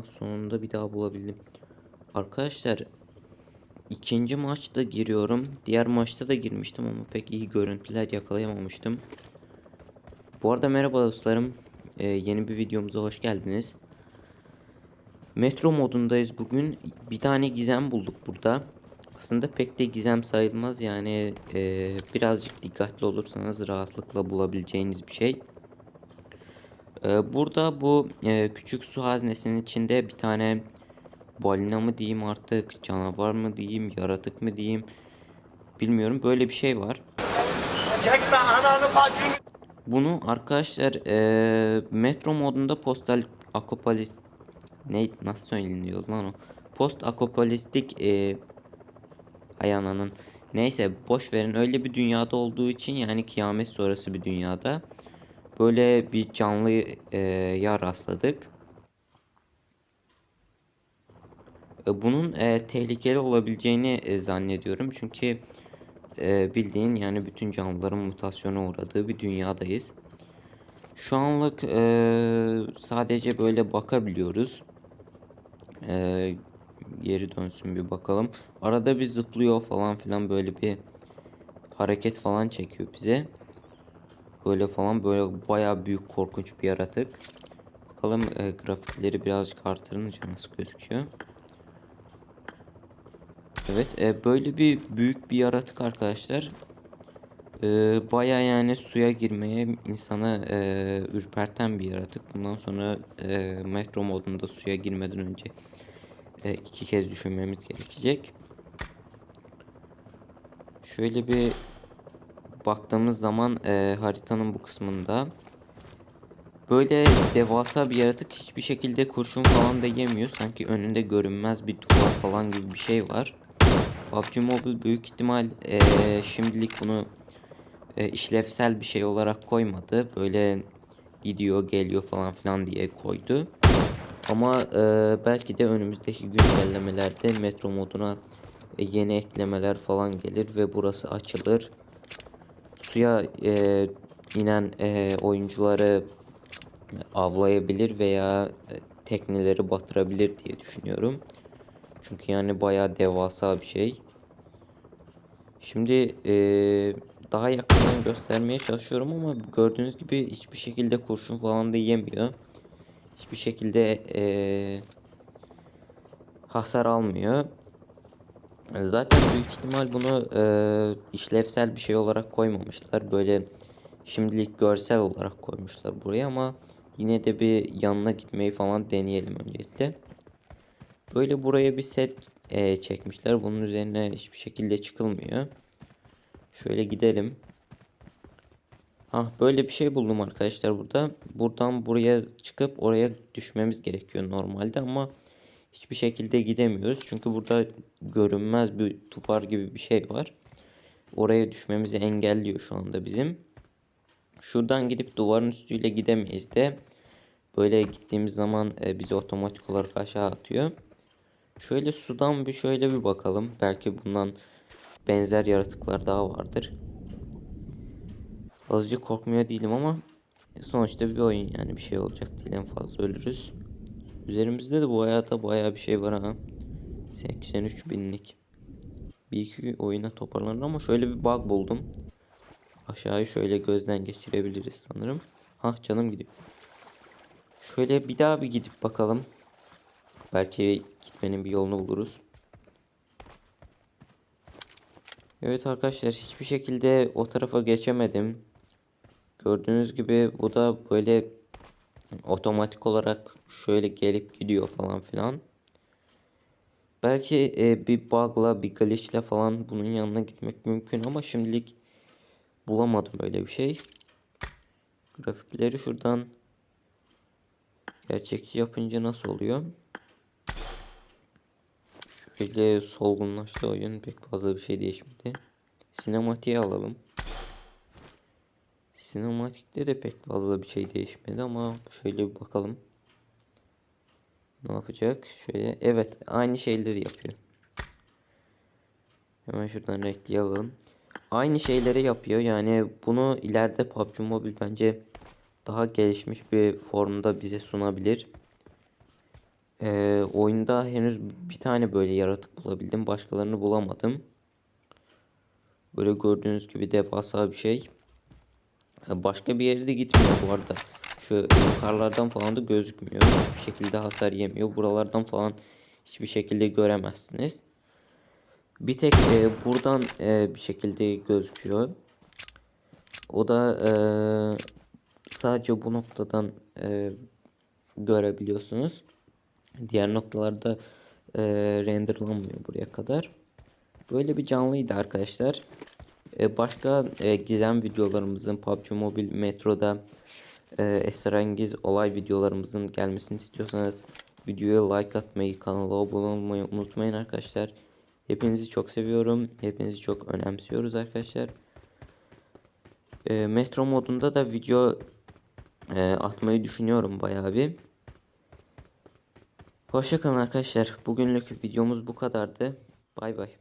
Ah sonunda bir daha bulabildim. Arkadaşlar ikinci maçta giriyorum. Diğer maçta da girmiştim ama pek iyi görüntüler yakalayamamıştım. Bu arada merhaba dostlarım. Ee, yeni bir videomuza hoş geldiniz. Metro modundayız bugün. Bir tane gizem bulduk burada. Aslında pek de gizem sayılmaz yani e, birazcık dikkatli olursanız rahatlıkla bulabileceğiniz bir şey. E, burada bu e, küçük su haznesinin içinde bir tane balina mı diyeyim artık canavar mı diyeyim yaratık mı diyeyim bilmiyorum. Böyle bir şey var. Çekme ananı bacını. Bunu arkadaşlar e, metro modunda postal akopalis ne nasıl söyleniyor lan o? Post akopalistik e, ananın. Neyse boş verin. Öyle bir dünyada olduğu için yani kıyamet sonrası bir dünyada böyle bir canlıya rastladık. E, Bunun e, tehlikeli olabileceğini e, zannediyorum çünkü e, bildiğin yani bütün canlıların mutasyona uğradığı bir dünyadayız. Şu anlık e, sadece böyle bakabiliyoruz. E, geri dönsün bir bakalım. Arada bir zıplıyor falan filan böyle bir hareket falan çekiyor bize. Böyle falan böyle bayağı büyük korkunç bir yaratık. Bakalım e, grafikleri birazcık artırınca nasıl gözüküyor. Evet e, böyle bir büyük bir yaratık arkadaşlar. E, Baya yani suya girmeye insanı e, ürperten bir yaratık. Bundan sonra e, metro modunda suya girmeden önce e, iki kez düşünmemiz gerekecek. Şöyle bir baktığımız zaman e, haritanın bu kısmında böyle devasa bir yaratık hiçbir şekilde kurşun falan da yemiyor. Sanki önünde görünmez bir duvar falan gibi bir şey var. PUBG Mobile büyük ihtimal e, şimdilik bunu e, işlevsel bir şey olarak koymadı. Böyle gidiyor geliyor falan filan diye koydu. Ama e, belki de önümüzdeki güncellemelerde metro moduna e, yeni eklemeler falan gelir ve burası açılır. Suya e, inen e, oyuncuları avlayabilir veya e, tekneleri batırabilir diye düşünüyorum. Çünkü yani bayağı devasa bir şey. Şimdi eee, daha yakından göstermeye çalışıyorum ama gördüğünüz gibi hiçbir şekilde kurşun falan da yemiyor. Hiçbir şekilde eee, hasar almıyor. Zaten büyük ihtimal bunu eee, işlevsel bir şey olarak koymamışlar. Böyle şimdilik görsel olarak koymuşlar buraya ama yine de bir yanına gitmeyi falan deneyelim öncelikle. Böyle buraya bir set e, çekmişler. Bunun üzerine hiçbir şekilde çıkılmıyor. Şöyle gidelim. Ah böyle bir şey buldum arkadaşlar burada. Buradan buraya çıkıp oraya düşmemiz gerekiyor normalde ama hiçbir şekilde gidemiyoruz. Çünkü burada görünmez bir duvar gibi bir şey var. Oraya düşmemizi engelliyor şu anda bizim. Şuradan gidip duvarın üstüyle gidemeyiz de. Böyle gittiğimiz zaman e, bizi otomatik olarak aşağı atıyor. Şöyle sudan bir şöyle bir bakalım. Belki bundan benzer yaratıklar daha vardır. Azıcık korkmuyor değilim ama sonuçta bir oyun yani bir şey olacak değil en fazla ölürüz. Üzerimizde de bu hayata bayağı bir şey var ha. 83 binlik. Bir iki oyuna toparlanır ama şöyle bir bug buldum. Aşağıyı şöyle gözden geçirebiliriz sanırım. Hah canım gidiyor. Şöyle bir daha bir gidip bakalım. Belki gitmenin bir yolunu buluruz. Evet arkadaşlar hiçbir şekilde o tarafa geçemedim. Gördüğünüz gibi bu da böyle otomatik olarak şöyle gelip gidiyor falan filan. Belki e, bir bug'la bir glitch'le falan bunun yanına gitmek mümkün ama şimdilik bulamadım böyle bir şey. Grafikleri şuradan gerçekçi yapınca nasıl oluyor? Şöyle solgunlaştı oyun pek fazla bir şey değişmedi. Sinematiğe alalım. Sinematikte de pek fazla bir şey değişmedi ama şöyle bir bakalım. Ne yapacak? Şöyle evet aynı şeyleri yapıyor. Hemen şuradan renkli alalım. Aynı şeyleri yapıyor. Yani bunu ileride PUBG Mobile bence daha gelişmiş bir formda bize sunabilir. Ee, oyunda henüz bir tane böyle yaratık bulabildim. Başkalarını bulamadım. Böyle gördüğünüz gibi devasa bir şey. Başka bir yere de gitmiyor bu arada. Şu yukarılardan falan da gözükmüyor. Hiçbir şekilde hasar yemiyor. Buralardan falan hiçbir şekilde göremezsiniz. Bir tek e, buradan e, bir şekilde gözüküyor. O da e, sadece bu noktadan e, görebiliyorsunuz. Diğer noktalarda e, renderlanmıyor buraya kadar. Böyle bir canlıydı arkadaşlar. E, başka e, gizem videolarımızın PUBG Mobile Metro'da e, esrarengiz olay videolarımızın gelmesini istiyorsanız videoya like atmayı, kanala abone olmayı unutmayın arkadaşlar. Hepinizi çok seviyorum. Hepinizi çok önemsiyoruz arkadaşlar. E, Metro modunda da video e, atmayı düşünüyorum bayağı bir. Hoşçakalın arkadaşlar. Bugünlük videomuz bu kadardı. Bay bay.